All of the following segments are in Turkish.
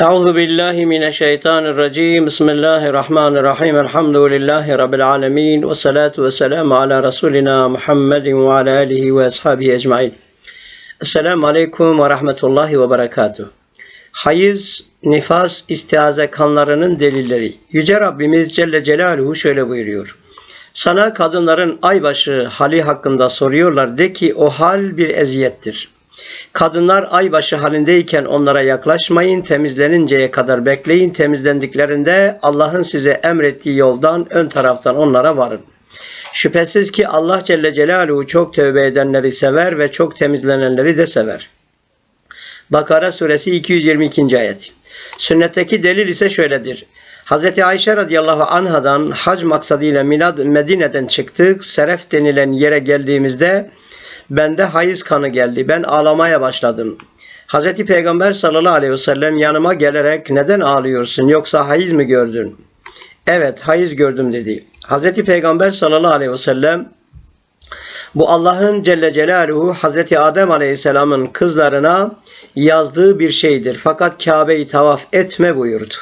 Euzu billahi mineşşeytanirracim. Bismillahirrahmanirrahim. Elhamdülillahi rabbil alamin ve salatu vesselam ala resulina Muhammedin ve ala alihi ve ashabihi ecmaîn. Esselamu aleyküm ve rahmetullahi ve berekatuh. Hayız, nifas, istiaze kanlarının delilleri. Yüce Rabbimiz Celle Celaluhu şöyle buyuruyor. Sana kadınların aybaşı hali hakkında soruyorlar. De ki o hal bir eziyettir. Kadınlar aybaşı halindeyken onlara yaklaşmayın, temizleninceye kadar bekleyin. Temizlendiklerinde Allah'ın size emrettiği yoldan ön taraftan onlara varın. Şüphesiz ki Allah Celle Celaluhu çok tövbe edenleri sever ve çok temizlenenleri de sever. Bakara suresi 222. ayet. Sünnetteki delil ise şöyledir. Hz. Ayşe radıyallahu anhadan hac maksadıyla Minad, Medine'den çıktık. Seref denilen yere geldiğimizde bende hayız kanı geldi. Ben ağlamaya başladım. Hz. Peygamber sallallahu aleyhi ve sellem yanıma gelerek neden ağlıyorsun yoksa hayız mı gördün? Evet hayız gördüm dedi. Hz. Peygamber sallallahu aleyhi ve sellem bu Allah'ın Celle Celaluhu Hz. Adem Aleyhisselam'ın kızlarına yazdığı bir şeydir. Fakat Kabe'yi tavaf etme buyurdu.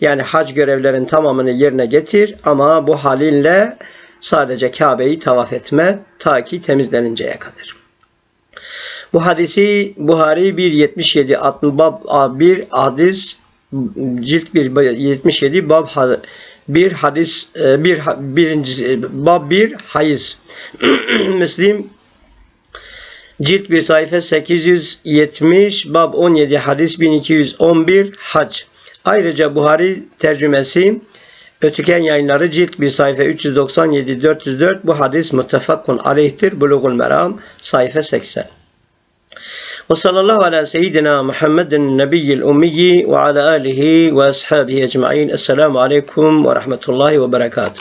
Yani hac görevlerin tamamını yerine getir ama bu halinle sadece Kabe'yi tavaf etme ta ki temizleninceye kadar. Bu hadisi Buhari 1.77 60 bab 1 hadis cilt 1 77 bab bir hadis bir birinci bab bir hayız Müslim cilt bir sayfa 870 bab 17 hadis 1211 hac ayrıca Buhari tercümesi Ötüken yayınları cilt bir sayfa 397 404 bu hadis muttefakun aleyhtir Bulugul Meram sayfa 80 ve sallallahu ala seyyidina Muhammedin nebiyyil ummiyi ve ala alihi ve ashabihi ecma'in. Esselamu aleyküm ve rahmetullahi ve berekatuhu.